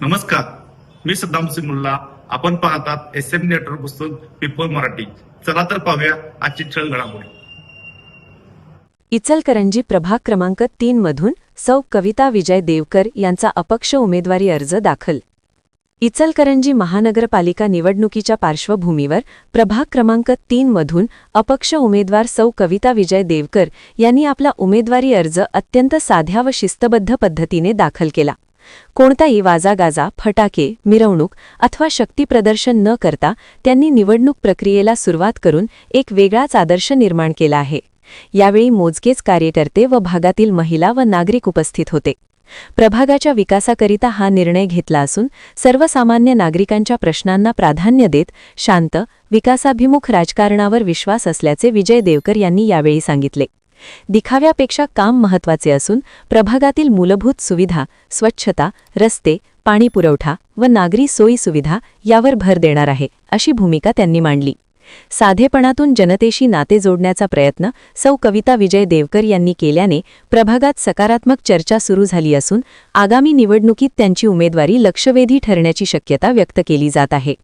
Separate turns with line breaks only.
नमस्कार. मी सद्दाम सिंग आपण पाहतात एस एम नेटवर्क पुस्तक पीपल मराठी. चला तर पाहूया आजची छळ घडामोडी.
इचलकरंजी प्रभाग क्रमांक तीन मधून सौ कविता विजय देवकर यांचा अपक्ष उमेदवारी अर्ज दाखल. इचलकरंजी महानगरपालिका निवडणुकीच्या पार्श्वभूमीवर प्रभाग क्रमांक तीन मधून अपक्ष उमेदवार सौ कविता विजय देवकर यांनी आपला उमेदवारी अर्ज अत्यंत साध्या व शिस्तबद्ध पद्धतीने दाखल केला. कोणताही वाजागाजा फटाके मिरवणूक अथवा शक्तीप्रदर्शन न करता त्यांनी निवडणूक प्रक्रियेला सुरुवात करून एक वेगळाच आदर्श निर्माण केला आहे. यावेळी मोजकेच कार्यकर्ते व भागातील महिला व नागरिक उपस्थित होते. प्रभागाच्या विकासाकरिता हा निर्णय घेतला असून सर्वसामान्य नागरिकांच्या प्रश्नांना प्राधान्य देत शांत विकासाभिमुख राजकारणावर विश्वास असल्याचे विजय देवकर यांनी यावेळी सांगितले. दिखाव्यापेक्षा काम महत्त्वाचे असून प्रभागातील मूलभूत सुविधा स्वच्छता रस्ते पाणीपुरवठा व नागरी सोयी सुविधा यावर भर देणार आहे अशी भूमिका त्यांनी मांडली. साधेपणातून जनतेशी नाते जोडण्याचा प्रयत्न सौ कविता विजय देवकर यांनी केल्याने प्रभागात सकारात्मक चर्चा सुरू झाली असून आगामी निवडणुकीत त्यांची उमेदवारी लक्षवेधी ठरण्याची शक्यता व्यक्त केली जात आहे.